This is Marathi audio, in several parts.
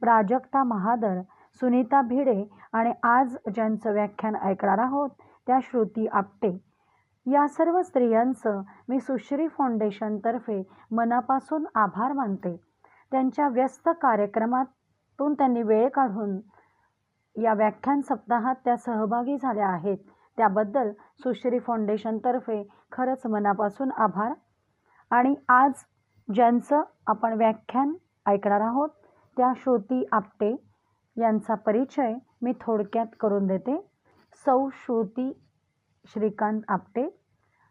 प्राजक्ता महादर सुनीता भिडे आणि आज ज्यांचं व्याख्यान ऐकणार आहोत त्या श्रुती आपटे. या सर्व स्त्रियांचं मी सुश्री फाउंडेशनतर्फे मनापासून आभार मानते. त्यांच्या व्यस्त कार्यक्रमातून त्यांनी वेळ काढून या व्याख्यान सप्ताहात त्या सहभागी झाल्या आहेत. त्याबद्दल सुश्री फाउंडेशनतर्फे खरंच मनापासून आभार. आणि आज ज्यांचं आपण व्याख्यान ऐकणार आहोत त्या श्रुती आपटे यांचा परिचय मी थोडक्यात करून देते. सौ श्रुती श्रीकांत आपटे.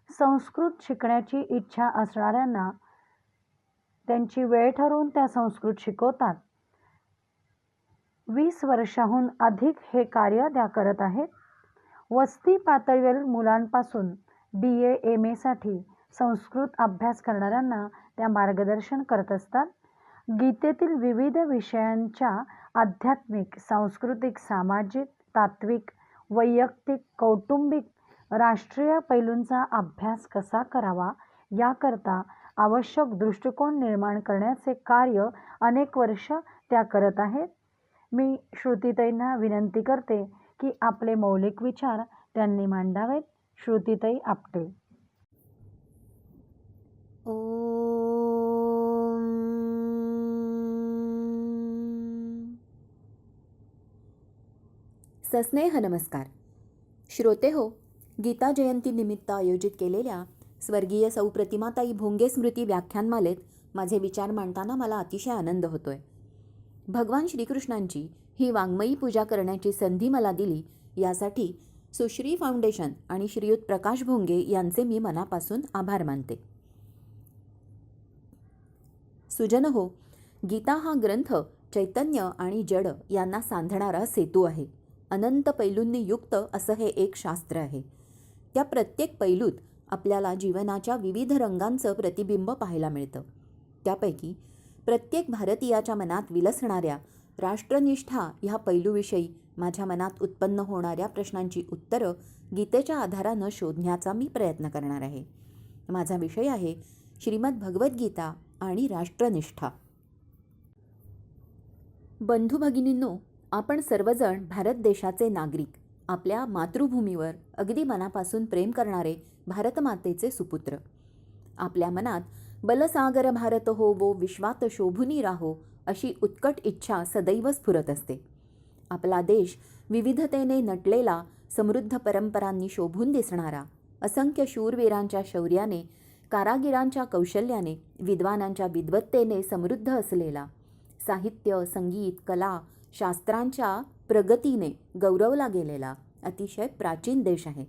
संस्कृत शिकण्याची इच्छा असणाऱ्यांना त्यांची वेळ ठरवून त्या संस्कृत शिकवतात. वीस वर्षाहून अधिक हे कार्य त्या करत आहेत. वस्ती पातळीवरील मुलांपासून बी ए एम एसाठी संस्कृत अभ्यास करणाऱ्यांना त्या मार्गदर्शन करत असतात. गीतेतील विविध विषयांच्या आध्यात्मिक सांस्कृतिक सामाजिक तात्विक वैयक्तिक कौटुंबिक राष्ट्रीय पैलूंचा अभ्यास कसा करावा याकरता आवश्यक दृष्टिकोन निर्माण करण्याचे कार्य अनेक वर्ष त्या करत आहेत. मी श्रुतीताईंना विनंती करते की आपले मौलिक विचार त्यांनी मांडावेत. श्रुतीताई आपटे. सस्नेह नमस्कार. श्रोते हो गीता जयंतीनिमित्त आयोजित केलेल्या स्वर्गीय सौ प्रतिमाताई भोंगे स्मृती व्याख्यानमालेत माझे विचार मांडताना मला अतिशय आनंद होतोय. भगवान श्रीकृष्णांची ही वाङ्मयी पूजा करण्याची संधी मला दिली यासाठी सुश्री फाउंडेशन आणि श्रीयुत प्रकाश भोंगे यांचे मी मनापासून आभार मानते. सुजन हो गीता हा ग्रंथ चैतन्य आणि जड यांना सांधणारा सेतू आहे. अनंत पैलूंनी युक्त असं हे एक शास्त्र आहे. त्या प्रत्येक पैलूत आपल्याला जीवनाच्या विविध रंगांचं प्रतिबिंब पाहायला मिळतं. त्यापैकी प्रत्येक भारतीयाच्या मनात विलसणाऱ्या राष्ट्रनिष्ठा ह्या पैलूविषयी माझ्या मनात उत्पन्न होणाऱ्या प्रश्नांची उत्तरं गीतेच्या आधारानं शोधण्याचा मी प्रयत्न करणार आहे. माझा विषय आहे श्रीमद भगवद्गीता आणि राष्ट्रनिष्ठा. बंधू भगिनींनो आपण सर्वजण भारत देशाचे नागरिक. आपल्या मातृभूमीवर अगदी मनापासून प्रेम करणारे भारतमातेचे सुपुत्र. आपल्या मनात बलसागर भारत हो वो विश्वात शोभुनी राहो अशी उत्कट इच्छा सदैव स्फुरत असते. आपला देश विविधतेने नटलेला समृद्ध परंपरांनी शोभून दिसणारा असंख्य शूरवीरांच्या शौर्याने कारागिरांच्या कौशल्याने विद्वानांच्या विद्वत्तेने समृद्ध असलेला साहित्य संगीत कला शास्त्रांच्या प्रगतीने गौरवला गेलेला अतिशय प्राचीन देश आहे.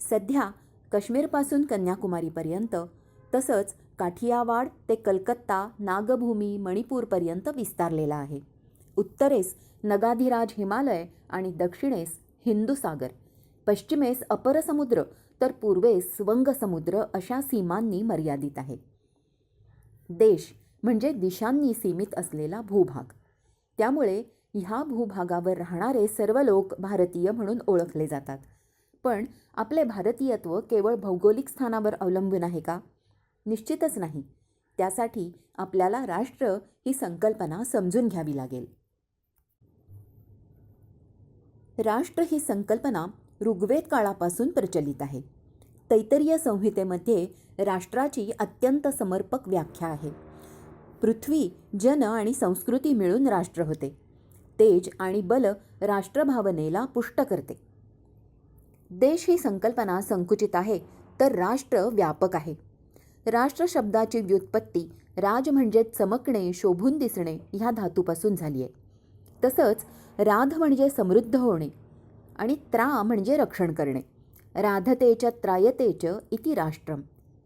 सध्या काश्मीरपासून कन्याकुमारीपर्यंत तसंच काठियावाड ते कलकत्ता नागभूमी मणिपूरपर्यंत विस्तारलेला आहे. उत्तरेस नगाधिराज हिमालय आणि दक्षिणेस हिंदू सागर पश्चिमेस अपर समुद्र तर पूर्वेस स्वंग समुद्र अशा सीमांनी मर्यादित आहे. देश म्हणजे दिशांनी सीमित असलेला भूभाग. त्यामुळे ह्या भूभागावर राहणारे सर्व लोक भारतीय म्हणून ओळखले जातात. पण आपले भारतीयत्व केवळ भौगोलिक स्थानावर अवलंबून आहे का? निश्चितच नाही. त्यासाठी आपल्याला राष्ट्र ही संकल्पना समजून घ्यावी लागेल. राष्ट्र ही संकल्पना ऋग्वेद काळापासून प्रचलित आहे. तैतरीय संहितेमध्ये राष्ट्राची अत्यंत समर्पक व्याख्या आहे. पृथ्वी जन आणि संस्कृती मिळून राष्ट्र होते. तेज आणि बल राष्ट्रभावनेला पुष्ट करते. देश ही संकल्पना संकुचित आहे तर राष्ट्र व्यापक आहे. राष्ट्र शब्दाची व्युत्पत्ती राज म्हणजे चमकणे शोभून दिसणे ह्या धातूपासून झाली आहे तसंच राध म्हणजे समृद्ध होणे आणि त्रा म्हणजे रक्षण करणे. राधतेच त्रायतेच इति राष्ट्रम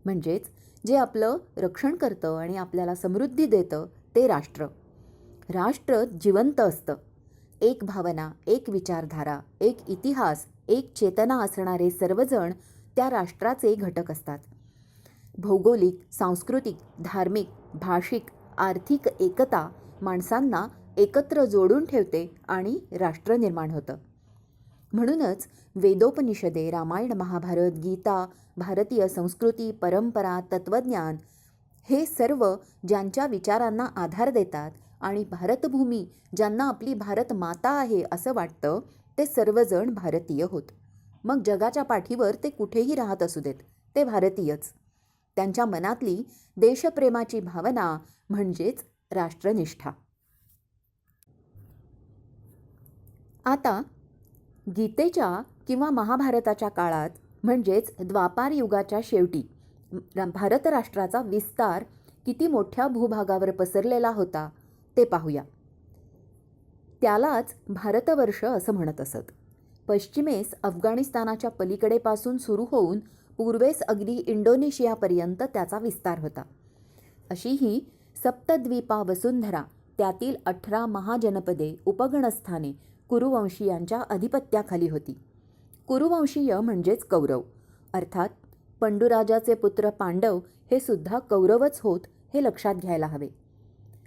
म्हणजेच जे आपलं रक्षण करतं आणि आपल्याला समृद्धी देतं ते राष्ट्र. राष्ट्र जिवंत असतं. एक भावना एक विचारधारा एक इतिहास एक चेतना असणारे सर्वजण त्या राष्ट्राचे घटक असतात. भौगोलिक सांस्कृतिक धार्मिक भाषिक आर्थिक एकता माणसांना एकत्र जोडून ठेवते आणि राष्ट्र निर्माण होतं. म्हणूनच वेदोपनिषदे रामायण महाभारत गीता भारतीय संस्कृती परंपरा तत्त्वज्ञान हे सर्व ज्यांच्या विचारांना आधार देतात आणि भारतभूमी ज्यांना आपली भारत माता आहे असं वाटतं ते सर्वजण भारतीय होत. मग जगाच्या पाठीवर ते कुठेही राहत असू देत ते भारतीयच. त्यांच्या मनातली देशप्रेमाची भावना म्हणजेच राष्ट्रनिष्ठा. आता गीतेच्या किंवा महाभारताच्या काळात म्हणजेच द्वापार युगाच्या शेवटी भारतराष्ट्राचा भारत राष्ट्राचा विस्तार किती मोठ्या भूभागावर पसरलेला होता ते पाहूया. त्यालाच भारतवर्ष असं म्हणत असत. पश्चिमेस अफगाणिस्तानाच्या पलीकडेपासून सुरू होऊन पूर्वेस अगदी इंडोनेशियापर्यंत त्याचा विस्तार होता. अशी ही सप्तद्वीपा वसुंधरा त्यातील अठरा महाजनपदे उपगणस्थाने कुरुवंशीयांच्या अधिपत्याखाली होती. कुरुवंशीय म्हणजेच कौरव. अर्थात पंडुराजाचे पुत्र पांडव हे सुद्धा कौरवच होत हे लक्षात घ्यायला हवे.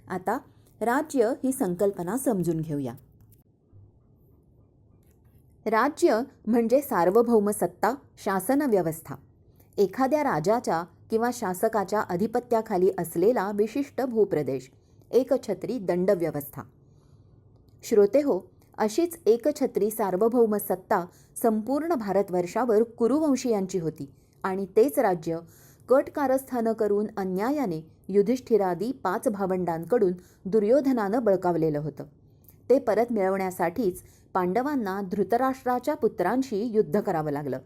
आता राज्य ही संकल्पना समजून घेऊया. राज्य म्हणजे सार्वभौम सत्ता शासन व्यवस्था एखाद्या राजाच्या किंवा शासकाच्या अधिपत्याखाली असलेला विशिष्ट भूप्रदेश एकछत्री दंडव्यवस्था. श्रोते हो अशीच एकछत्री सार्वभौम सत्ता संपूर्ण भारतवर्षावर कुरुवंशीयांची होती. आणि तेच राज्य कट कारस्थानं करून अन्यायाने युधिष्ठिरादी पाच भावंडांकडून दुर्योधनानं बळकावलेलं होतं. ते परत मिळवण्यासाठीच पांडवांना धृतराष्ट्राच्या पुत्रांशी युद्ध करावं लागलं.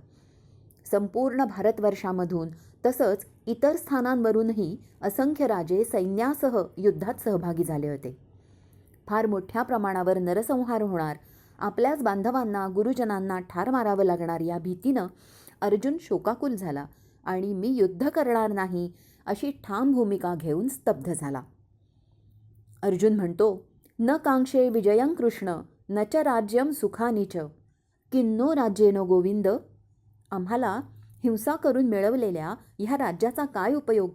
संपूर्ण भारतवर्षामधून तसंच इतर स्थानांवरूनही असंख्य राजे सैन्यासह युद्धात सहभागी झाले होते. फार मोठ्या प्रमाणावर नरसंहार होणार. आपल्याच बांधवांना गुरुजनांना ठार मारावं लागणार या भीतीनं अर्जुन शोकाकुल झाला आणि मी युद्ध करणार नाही अशी ठाम भूमिका घेऊन स्तब्ध झाला. अर्जुन म्हणतो न कांक्षे विजयं कृष्ण न च राज्यं सुखानिच किन्नो राज्येनो गोविंद. आम्हाला हिंसा करून मिळवलेल्या ह्या राज्याचा काय उपयोग?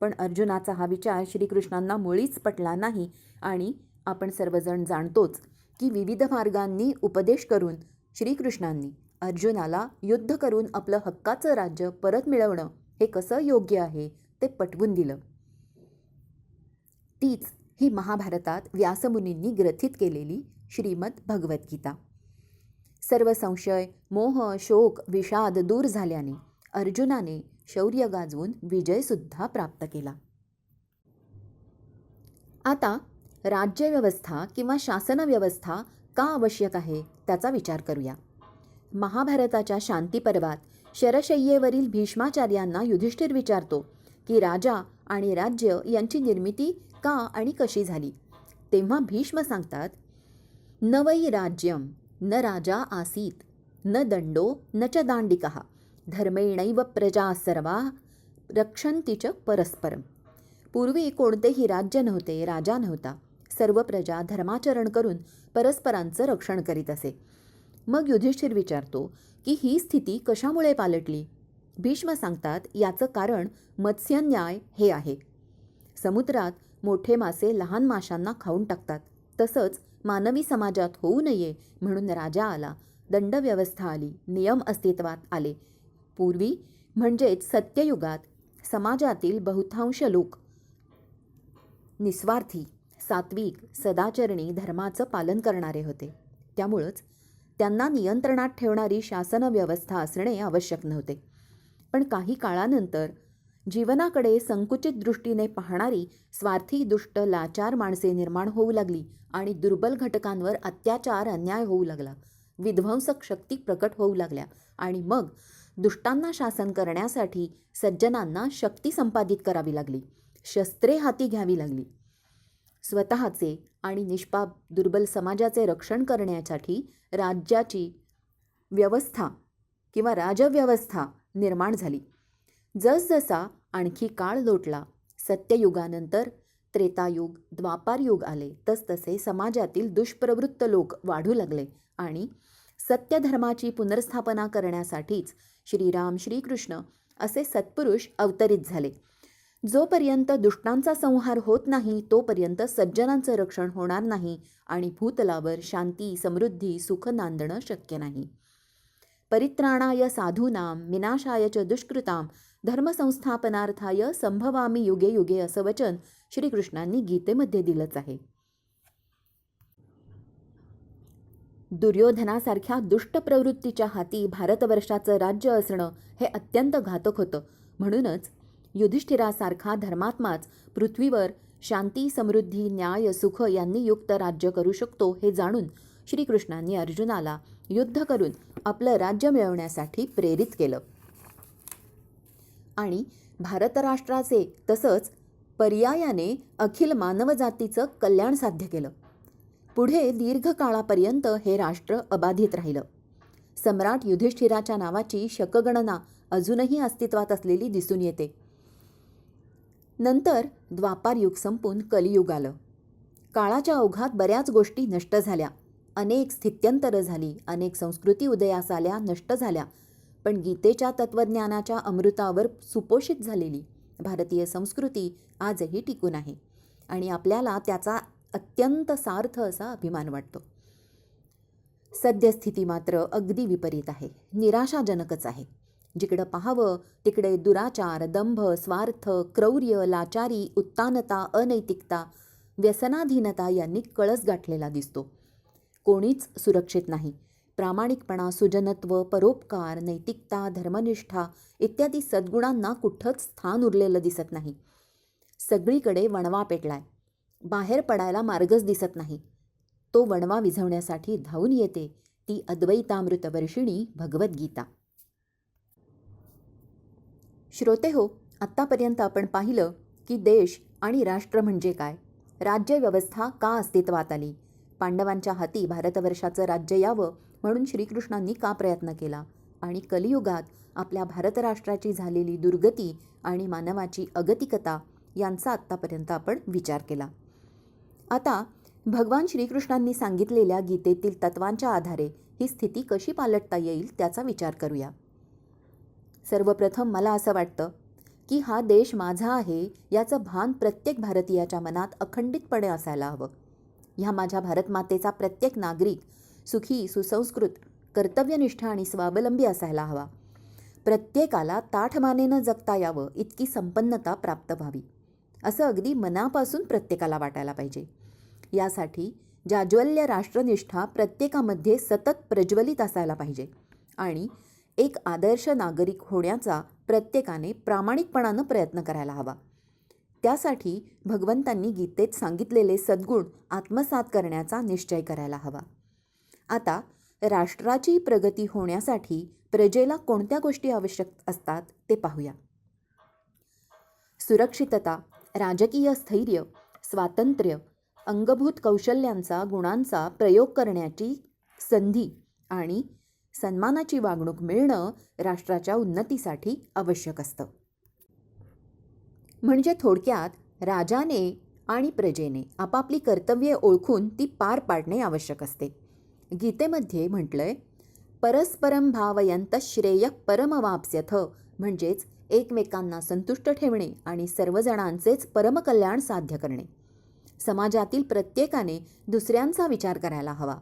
पण अर्जुनाचा हा विचार श्रीकृष्णांना मुळीच पटला नाही आणि आपण सर्वजण जाणतोच की विविध मार्गांनी उपदेश करून श्रीकृष्णांनी अर्जुनाला युद्ध करून आपलं हक्काचं राज्य परत मिळवणं हे कसं योग्य आहे ते पटवून दिलं. तीच ही महाभारतात व्यासमुनींनी ग्रथित केलेली श्रीमद भगवद्गीता. सर्व संशय मोह शोक विषाद दूर झाल्याने अर्जुनाने शौर्य गाजवून विजयसुद्धा प्राप्त केला. आता राज्यव्यवस्था किंवा शासनव्यवस्था का आवश्यक आहे त्याचा विचार करूया. महाभारताच्या शांतीपर्वात शरशय्येवरील भीष्माचार्यांना युधिष्ठिर विचारतो की राजा आणि राज्य यांची निर्मिती का आणि कशी झाली? तेव्हा भीष्म सांगतात न वै राज्यम न राजा आसीत न दंडो न च दांडिका धर्मेणैव प्रजा सर्वा रक्षन्ति च परस्परम. पूर्वी कोणतेही राज्य नव्हते राजा नव्हता. सर्व प्रजा धर्माचरण करून परस्परांचं रक्षण करीत असे. मग युधिष्ठिर विचारतो की ही स्थिती कशामुळे पालटली? भीष्म सांगतात याचं कारण मत्स्यन्याय हे आहे. समुद्रात मोठे मासे लहान माशांना खाऊन टाकतात. तसंच मानवी समाजात होऊ नये म्हणून राजा आला. दंडव्यवस्था आली. नियम अस्तित्वात आले. पूर्वी म्हणजेच सत्ययुगात समाजातील बहुतांश लोक निस्वार्थी सात्विक सदाचरणी धर्माचं पालन करणारे होते. त्यामुळंच त्यांना नियंत्रणात ठेवणारी शासन व्यवस्था असणे आवश्यक नव्हते. पण काही काळानंतर जीवनाकडे संकुचित दृष्टीने पाहणारी स्वार्थी दुष्ट लाचार माणसे निर्माण होऊ लागली आणि दुर्बल घटकांवर अत्याचार अन्याय होऊ लागला. विध्वंसक शक्ती प्रकट होऊ लागल्या आणि मग दुष्टांना शासन करण्यासाठी सज्जनांना शक्ती संपादित करावी लागली. शस्त्रे हाती घ्यावी लागली. स्वतःचे आणि निष्पाप दुर्बल समाजाचे रक्षण करण्यासाठी राज्याची व्यवस्था किंवा राजव्यवस्था निर्माण झाली. जसजसा आणखी काळ लोटला सत्ययुगानंतर त्रेतायुग द्वापारयुग आले तसतसे समाजातील दुष्प्रवृत्त लोक वाढू लागले आणि सत्यधर्माची पुनर्स्थापना करण्यासाठीच श्रीराम श्रीकृष्ण असे सत्पुरुष अवतरित झाले. जोपर्यंत दुष्टांचा संहार होत नाही तोपर्यंत सज्जनांचं रक्षण होणार नाही आणि भूतलावर शांती समृद्धी सुख नांदणं शक्य नाही. परित्राणाय साधूनां विनाशाय च दुष्कृतां धर्मसंस्थापनार्थाय संभवामी युगे युगे असं वचन श्रीकृष्णांनी गीतेमध्ये दिलंच आहे. दुर्योधनासारख्या दुष्ट प्रवृत्तीच्या हाती भारतवर्षाचं राज्य असणं हे अत्यंत घातक होतं. म्हणूनच युधिष्ठिरासारखा धर्मात्माच पृथ्वीवर शांती समृद्धी न्याय सुख यांनी युक्त राज्य करू शकतो हे जाणून श्रीकृष्णांनी अर्जुनाला युद्ध करून आपलं राज्य मिळवण्यासाठी प्रेरित केलं. आणि भारतराष्ट्राचे तसंच पर्यायाने अखिल मानवजातीचं कल्याण साध्य केलं. पुढे दीर्घकाळापर्यंत हे राष्ट्र अबाधित राहिलं. सम्राट युधिष्ठिराच्या नावाची शकगणना अजूनही अस्तित्वात असलेली दिसून येते. नंतर द्वापार युग संपून कलियुग आलं. काळाच्या ओघात बऱ्याच गोष्टी नष्ट झाल्या. अनेक स्थित्यंतरं झाली अनेक संस्कृती उदयास आल्या नष्ट झाल्या पण गीतेच्या तत्त्वज्ञानाच्या अमृतावर सुपोषित झालेली भारतीय संस्कृती आजही टिकून आहे आणि आपल्याला त्याचा अत्यंत सार्थ असा अभिमान वाटतो. सद्यस्थिती मात्र अगदी विपरीत आहे निराशाजनकच आहे. जिकडं पाहावं तिकडे दुराचार दंभ स्वार्थ क्रौर्य लाचारी उत्तानता अनैतिकता व्यसनाधीनता यांनी कळस गाठलेला दिसतो. कोणीच सुरक्षित नाही. प्रामाणिकपणा सुजनत्व परोपकार नैतिकता धर्मनिष्ठा इत्यादी सद्गुणांना कुठंच स्थान उरलेलं दिसत नाही. सगळीकडे वणवा पेटलाय. बाहेर पडायला मार्गच दिसत नाही. तो वणवा विझवण्यासाठी धावून येते ती अद्वैतामृतवर्षिणी भगवद्गीता. श्रोते हो आत्तापर्यंत आपण पाहिलं की देश आणि राष्ट्र म्हणजे काय? राज्यव्यवस्था का अस्तित्वात आली? पांडवांच्या हाती भारतवर्षाचं राज्य यावं म्हणून श्रीकृष्णांनी का प्रयत्न केला? आणि कलियुगात आपल्या भारतराष्ट्राची झालेली दुर्गती आणि मानवाची अगतिकता यांचा आत्तापर्यंत आपण विचार केला. आता भगवान श्रीकृष्णांनी सांगितलेल्या गीतेतील तत्वांच्या आधारे ही स्थिती कशी पालटता येईल त्याचा विचार करूया. सर्वप्रथम मला असं वाटतं की हा देश माझा आहे याचं भान प्रत्येक भारतीयाच्या मनात अखंडितपणे असायला हवं. ह्या माझ्या भारतमातेचा प्रत्येक नागरिक सुखी सुसंस्कृत कर्तव्यनिष्ठ आणि स्वावलंबी असायला हवा. प्रत्येकाला ताठमानेनं जगता यावं इतकी संपन्नता प्राप्त व्हावी. असं अगदी मनापासून प्रत्येकाला वाटायला पाहिजे. यासाठी जाज्वल्य राष्ट्रनिष्ठा प्रत्येकामध्ये सतत प्रज्वलित असायला पाहिजे आणि एक आदर्श नागरिक होण्याचा प्रत्येकाने प्रामाणिकपणानं प्रयत्न करायला हवा. त्यासाठी भगवंतांनी गीतेत सांगितलेले सद्गुण आत्मसात करण्याचा निश्चय करायला हवा. आता राष्ट्राची प्रगती होण्यासाठी प्रजेला कोणत्या गोष्टी आवश्यक असतात ते पाहूया. सुरक्षितता राजकीय स्थैर्य स्वातंत्र्य अंगभूत कौशल्यांचा गुणांचा प्रयोग करण्याची संधी आणि सन्मानाची वागणूक मिळणं राष्ट्राच्या उन्नतीसाठी आवश्यक असतं. म्हणजे थोडक्यात राजाने आणि प्रजेने आपापली कर्तव्ये ओळखून ती पार पाडणे आवश्यक असते. गीतेमध्ये म्हटलंय परस्परम भावयंत श्रेय परमवाप्स्यथ म्हणजेच एकमेकांना संतुष्ट ठेवणे आणि सर्वजणांचेच परमकल्याण साध्य करणे. समाजातील प्रत्येकाने दुसऱ्यांचा विचार करायला हवा.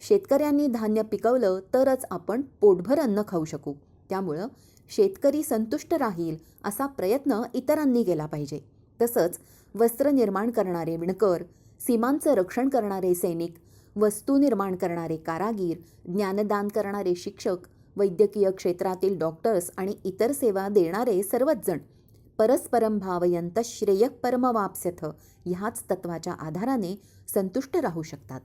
शेतकऱ्यांनी धान्य पिकवलं तरच आपण पोटभर अन्न खाऊ शकू. त्यामुळं शेतकरी संतुष्ट राहील असा प्रयत्न इतरांनी केला पाहिजे. तसंच वस्त्र निर्माण करणारे विणकर सीमांचं रक्षण करणारे सैनिक वस्तू निर्माण करणारे कारागीर ज्ञानदान करणारे शिक्षक वैद्यकीय क्षेत्रातील डॉक्टर्स आणि इतर सेवा देणारे सर्वच जण परस्परम भावयंत श्रेयक परमवाप्स्यथ ह्याच तत्वाच्या आधाराने संतुष्ट राहू शकतात.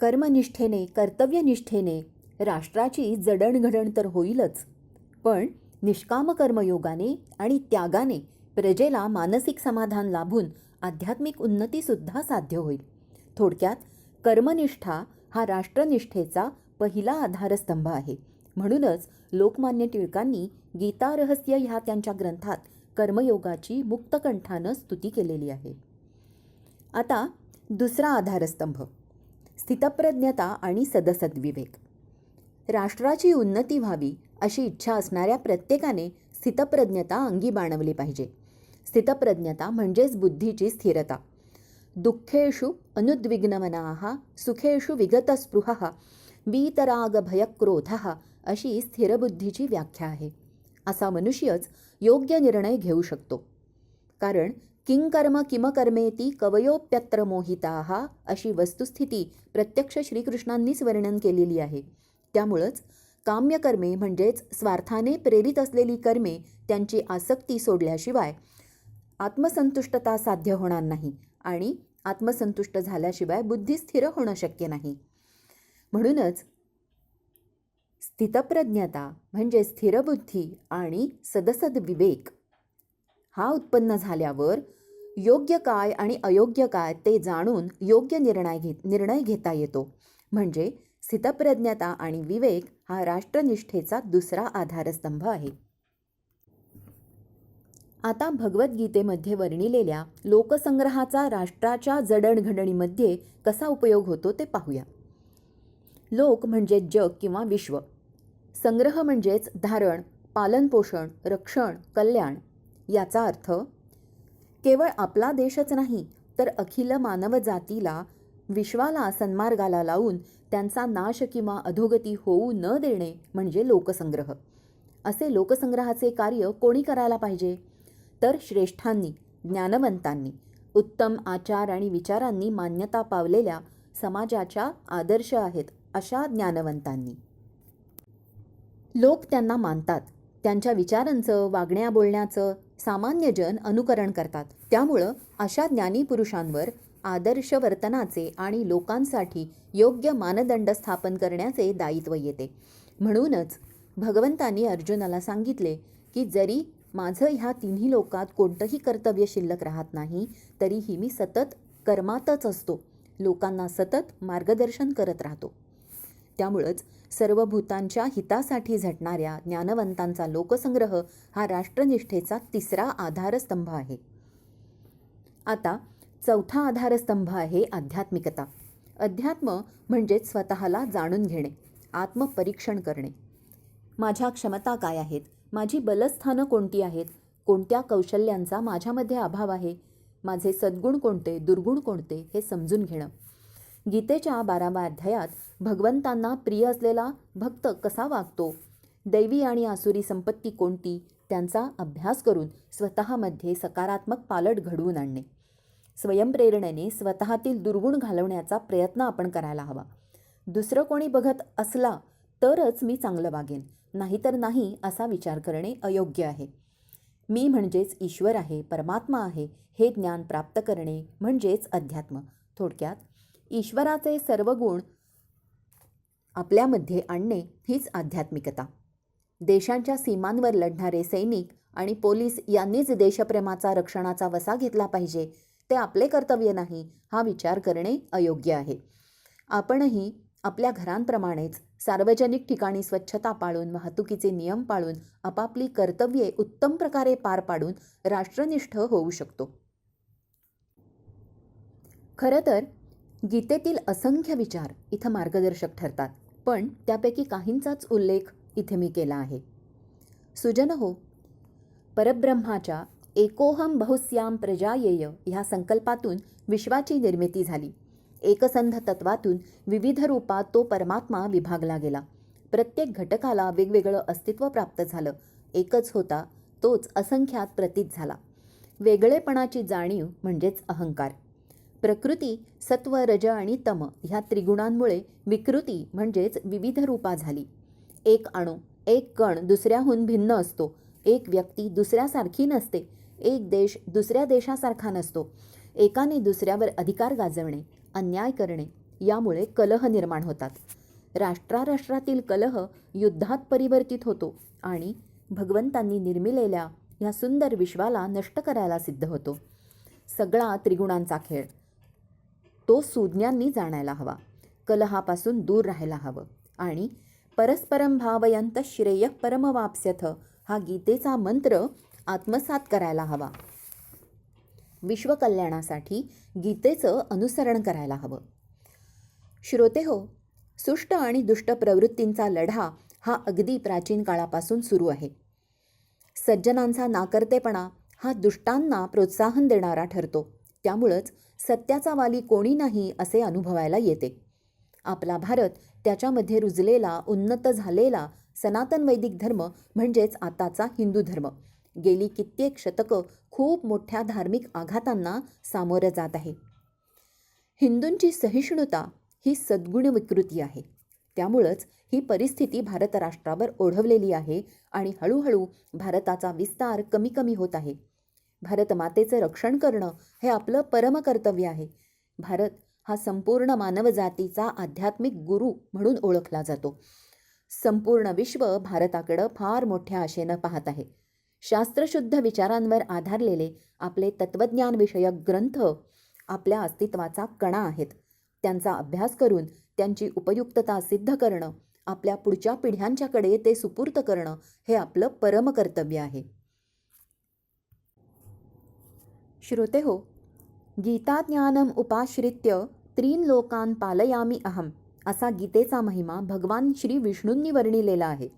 कर्मनिष्ठेने कर्तव्यनिष्ठेने राष्ट्राची जडणघडण तर होईलच. पण निष्काम कर्मयोगाने आणि त्यागाने प्रजेला मानसिक समाधान लाभून आध्यात्मिक उन्नतीसुद्धा साध्य होईल. थोडक्यात कर्मनिष्ठा हा राष्ट्रनिष्ठेचा पहिला आधारस्तंभ आहे. म्हणूनच लोकमान्य टिळकांनी गीता रहस्य ह्या त्यांच्या ग्रंथात कर्मयोगाची मुक्तकंठानं स्तुती केलेली आहे. आता दुसरा आधारस्तंभ. स्थितप्रज्ञता आणि सदसद्विवेक. राष्ट्राची उन्नती व्हावी अशी इच्छा असणाऱ्या प्रत्येकाने स्थितप्रज्ञता अंगी बाणवली पाहिजे. स्थितप्रज्ञता म्हणजेच बुद्धीची स्थिरता. दुःखेषु अनुद्विग्नमनाः सुखेषु विगतस्पृहः वीतरागभयक्रोधः अशी स्थिरबुद्धीची व्याख्या आहे. असा मनुष्यच योग्य निर्णय घेऊ शकतो. कारण किंकर्म किमकर्मेती कवयोप्यत्र मोहिता अशी वस्तुस्थिती प्रत्यक्ष श्रीकृष्णांनीच वर्णन केलेली आहे. त्यामुळंच काम्यकर्मे म्हणजेच स्वार्थाने प्रेरित असलेली कर्मे त्यांची आसक्ती सोडल्याशिवाय आत्मसंतुष्टता साध्य होणार नाही आणि आत्मसंतुष्ट झाल्याशिवाय बुद्धी स्थिर होणं शक्य नाही. म्हणूनच स्थितप्रज्ञता म्हणजे स्थिरबुद्धी आणि सदसद विवेक हा उत्पन्न झाल्यावर योग्य काय आणि अयोग्य काय ते जाणून योग्य निर्णय घेत निर्णय घेता येतो. म्हणजे स्थितप्रज्ञता आणि विवेक हा राष्ट्रनिष्ठेचा दुसरा आधारस्तंभ आहे. आता भगवद्गीतेमध्ये वर्णिलेल्या लोकसंग्रहाचा राष्ट्राच्या जडणघडणीमध्ये कसा उपयोग होतो ते पाहूया. लोक म्हणजे जग किंवा विश्व. संग्रह म्हणजेच धारण पालनपोषण रक्षण कल्याण. याचा अर्थ केवळ आपला देशच नाही तर अखिल मानवजातीला विश्वाला सन्मार्गाला लावून त्यांचा नाश किंवा अधोगती होऊ न देणे म्हणजे लोकसंग्रह. असे लोकसंग्रहाचे कार्य कोणी करायला पाहिजे? तर श्रेष्ठांनी ज्ञानवंतांनी उत्तम आचार आणि विचारांनी मान्यता पावलेल्या समाजाच्या आदर्श आहेत अशा ज्ञानवंतांनी. लोक त्यांना मानतात. त्यांच्या विचारांचं वागण्या बोलण्याचं सामान्य जन अनुकरण करतात. त्यामुळं अशा ज्ञानी पुरुषांवर आदर्श वर्तनाचे आणि लोकांसाठी योग्य मानदंड स्थापन करण्याचे दायित्व येते. म्हणूनच भगवंतांनी अर्जुनाला सांगितले की जरी माझं ह्या तिन्ही लोकात कोणतंही कर्तव्य शिल्लक राहत नाही तरीही मी सतत कर्मातच असतो. लोकांना सतत मार्गदर्शन करत राहतो. त्यामुळंच सर्व भूतांच्या हितासाठी झटणाऱ्या ज्ञानवंतांचा लोकसंग्रह हा राष्ट्रनिष्ठेचा तिसरा आधारस्तंभ आहे. आता चौथा आधारस्तंभ आहे आध्यात्मिकता. अध्यात्म म्हणजेच स्वतःला जाणून घेणे आत्मपरीक्षण करणे. माझ्या क्षमता काय आहेत? माझी बलस्थानं कोणती आहेत? कोणत्या कौशल्यांचा माझ्यामध्ये अभाव आहे? माझे सद्गुण कोणते दुर्गुण कोणते हे समजून घेणं. गीतेच्या बाराव्या अध्यायात भगवंतांना प्रिय असलेला भक्त कसा वागतो? दैवी आणि आसुरी संपत्ती कोणती? त्यांचा अभ्यास करून स्वतःमध्ये सकारात्मक पालट घडवून आणणे. स्वयंप्रेरणेने स्वतःतील दुर्गुण घालवण्याचा प्रयत्न आपण करायला हवा. दुसरं कोणी बघत असला तरच मी चांगलं वागेन नाहीतर नाही असा विचार करणे अयोग्य आहे. मी म्हणजेच ईश्वर आहे परमात्मा आहे हे ज्ञान प्राप्त करणे म्हणजेच अध्यात्म. थोडक्यात ईश्वराचे सर्व गुण आपल्यामध्ये आणणे हीच आध्यात्मिकता. देशांच्या सीमांवर लढणारे सैनिक आणि पोलीस यांनीच देशप्रेमाचा रक्षणाचा वसा घेतला पाहिजे. ते आपले कर्तव्य नाही हा विचार करणे अयोग्य आहे. आपणही आपल्या घरांप्रमाणेच सार्वजनिक ठिकाणी स्वच्छता पाळून वाहतुकीचे नियम पाळून आपापली कर्तव्ये उत्तम प्रकारे पार पाडून राष्ट्रनिष्ठ होऊ शकतो. खरं तर गीतेतील असंख्य विचार इथं मार्गदर्शक ठरतात पण त्यापैकी काहींचाच उल्लेख इथे मी केला आहे. सुजन हो परब्रह्माच्या एकोहम बहुस्याम प्रजायेय ह्या संकल्पातून विश्वाची निर्मिती झाली. एकसंध तत्वातून विविध रूपात तो परमात्मा विभागला गेला. प्रत्येक घटकाला वेगवेगळं अस्तित्व प्राप्त झालं. एकच होता तोच असंख्यात प्रतीत झाला. वेगळेपणाची जाणीव म्हणजेच अहंकार. प्रकृती सत्व रज आणि तम ह्या त्रिगुणांमुळे विकृती म्हणजेच विविध रूपा झाली. एक अणू एक कण दुसऱ्याहून भिन्न असतो. एक व्यक्ती दुसऱ्यासारखी नसते. एक देश दुसऱ्या देशासारखा नसतो. एकाने दुसऱ्यावर अधिकार गाजवणे अन्याय करणे यामुळे कलह निर्माण होतात. राष्ट्राराष्ट्रातील कलह युद्धात परिवर्तित होतो आणि भगवंतांनी निर्मिलेल्या ह्या सुंदर विश्वाला नष्ट करायला सिद्ध होतो. सगळा त्रिगुणांचा खेळ. तो सुज्ञांनी जाणायला हवा. कलहापासून दूर राहायला हवं. आणि परस्परम भावयंत श्रेय परमवाप्स्यथ हा गीतेचा मंत्र आत्मसात करायला हवा. विश्वकल्याणासाठी गीतेचं अनुसरण करायला हवं. श्रोते हो सुष्ट आणि दुष्ट प्रवृत्तींचा लढा हा अगदी प्राचीन काळापासून सुरू आहे. सज्जनांचा नाकर्तेपणा हा दुष्टांना प्रोत्साहन देणारा ठरतो. त्यामुळंच सत्याचा वाली कोणी नाही असे अनुभवायला येते. आपला भारत त्याच्यामध्ये रुजलेला उन्नत झालेला सनातन वैदिक धर्म म्हणजेच आताचा हिंदू धर्म. गेली कित्येक शतकं खूप मोठ्या धार्मिक आघातांना सामोरं जात आहे. हिंदूंची सहिष्णुता ही सद्गुण विकृती आहे. त्यामुळंच ही परिस्थिती भारत राष्ट्रावर ओढवलेली आहे आणि हळूहळू भारताचा विस्तार कमी कमी होत आहे. भारतमातेचं रक्षण करणं हे आपलं परमकर्तव्य आहे. भारत हा संपूर्ण मानवजातीचा आध्यात्मिक गुरु म्हणून ओळखला जातो. संपूर्ण विश्व भारताकडं फार मोठ्या आशेनं पाहत आहे. शास्त्रशुद्ध विचारांवर आधारलेले आपले तत्त्वज्ञानविषयक ग्रंथ आपल्या अस्तित्वाचा कणा आहेत. त्यांचा अभ्यास करून त्यांची उपयुक्तता सिद्ध करणं आपल्या पुढच्या पिढ्यांच्याकडे ते सुपूर्त करणं हे आपलं परमकर्तव्य आहे. श्रुते हो गीताज्ञानम उपाश्रित्य त्रीन लोकान पालयामी अहम असा गीतेचा महिमा भगवान श्री विष्णूंनी वर्णिलेला आहे.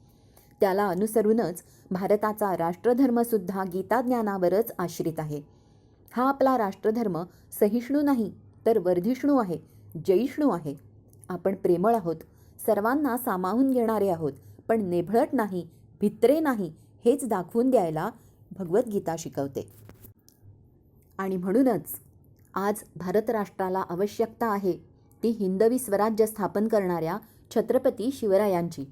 त्याला अनुसरूनच भारताचा राष्ट्रधर्मसुद्धा गीताज्ञानावरच आश्रित आहे. हा आपला राष्ट्रधर्म सहिष्णू नाही तर वर्धिष्णू आहे जयिष्णू आहे. आपण प्रेमळ आहोत सर्वांना सामावून घेणारे आहोत पण नेभळट नाही भित्रे नाही हेच दाखवून द्यायला भगवद्गीता शिकवते. आणि म्हणूनच आज भारत राष्ट्राला आवश्यकता आहे ती हिंदवी स्वराज्य स्थापन करणाऱ्या छत्रपती शिवरायांची.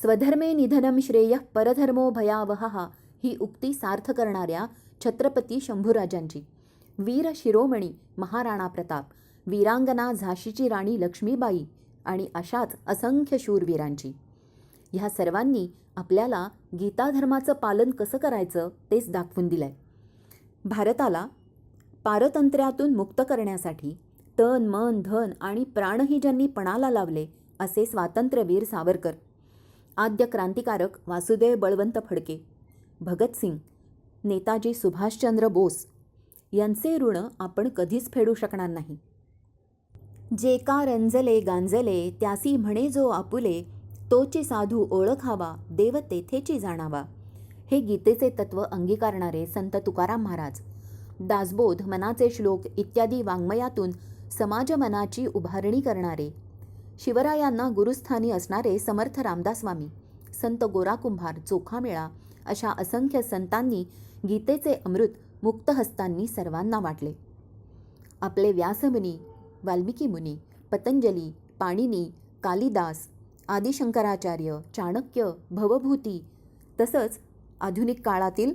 स्वधर्मे निधनम श्रेय परधर्मो भयावहा ही उक्ती सार्थ करणाऱ्या छत्रपती शंभूराजांची. वीर शिरोमणी महाराणा प्रताप वीरांगना झाशीची राणी लक्ष्मीबाई आणि अशाच असंख्य शूरवीरांची. ह्या सर्वांनी आपल्याला गीताधर्माचं पालन कसं करायचं तेच दाखवून दिलंय. भारताला पारतंत्र्यातून मुक्त करण्यासाठी तन मन धन आणि प्राणही ज्यांनी पणाला लावले असे स्वातंत्र्यवीर सावरकर. आद्य क्रांतिकारक वासुदेव बळवंत फडके. भगतसिंग नेताजी सुभाषचंद्र बोस यांचे ऋण आपण कधीच फेडू शकणार नाही. जे का रंजले गांजले त्यासी म्हणे जो आपुले तोची साधू ओळखावा देव तेथेची जाणावा. हे गीतेचे तत्व अंगीकारणारे संत तुकाराम महाराज. दासबोध मनाचे श्लोक इत्यादी वाङ्मयातून समाज मनाची उभारणी करणारे. शिवरायांना गुरुस्थानी असणारे समर्थ रामदास स्वामी संत गोरा कुंभार चोखामेळा अशा असंख्य संतांनी गीतेचे अमृत मुक्तहस्तांनी सर्वांना वाटले. आपले व्यासमुनी वाल्मिकी मुनी पतंजली पाणिनी कालिदास आदिशंकराचार्य चाणक्य भवभूती तसंच आधुनिक काळातील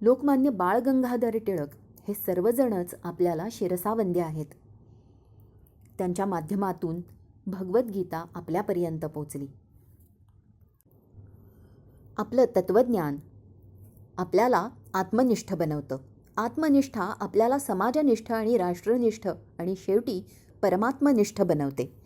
लोकमान्य बाळ गंगाधर टिळक हे सर्वजणच आपल्याला शिरसावंदे आहेत. त्यांच्या माध्यमातून भगवद्गीता आपल्यापर्यंत पोचली. आपलं तत्त्वज्ञान आपल्याला आत्मनिष्ठ बनवतं. आत्मनिष्ठा आपल्याला समाजनिष्ठ आणि राष्ट्रनिष्ठ आणि शेवटी परमात्मनिष्ठ बनवते.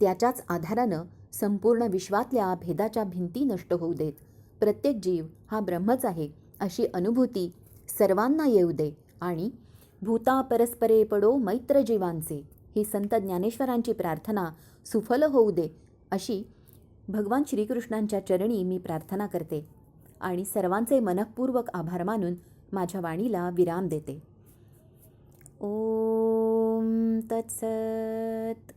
त्याच्याच आधारानं संपूर्ण विश्वातल्या भेदाच्या भिंती नष्ट होऊ देत. प्रत्येक जीव हा ब्रह्मच आहे. अशी अनुभूती सर्वांना येऊ दे आणि भूता परस्परे पडो मैत्र जीवांचे ही संत ज्ञानेश्वरांची प्रार्थना सुफल होऊ दे अशी भगवान श्रीकृष्णांच्या चरणी मी प्रार्थना करते आणि सर्वांचे मनःपूर्वक आभार मानून माझ्या वाणीला विराम देते. ओम तत्सत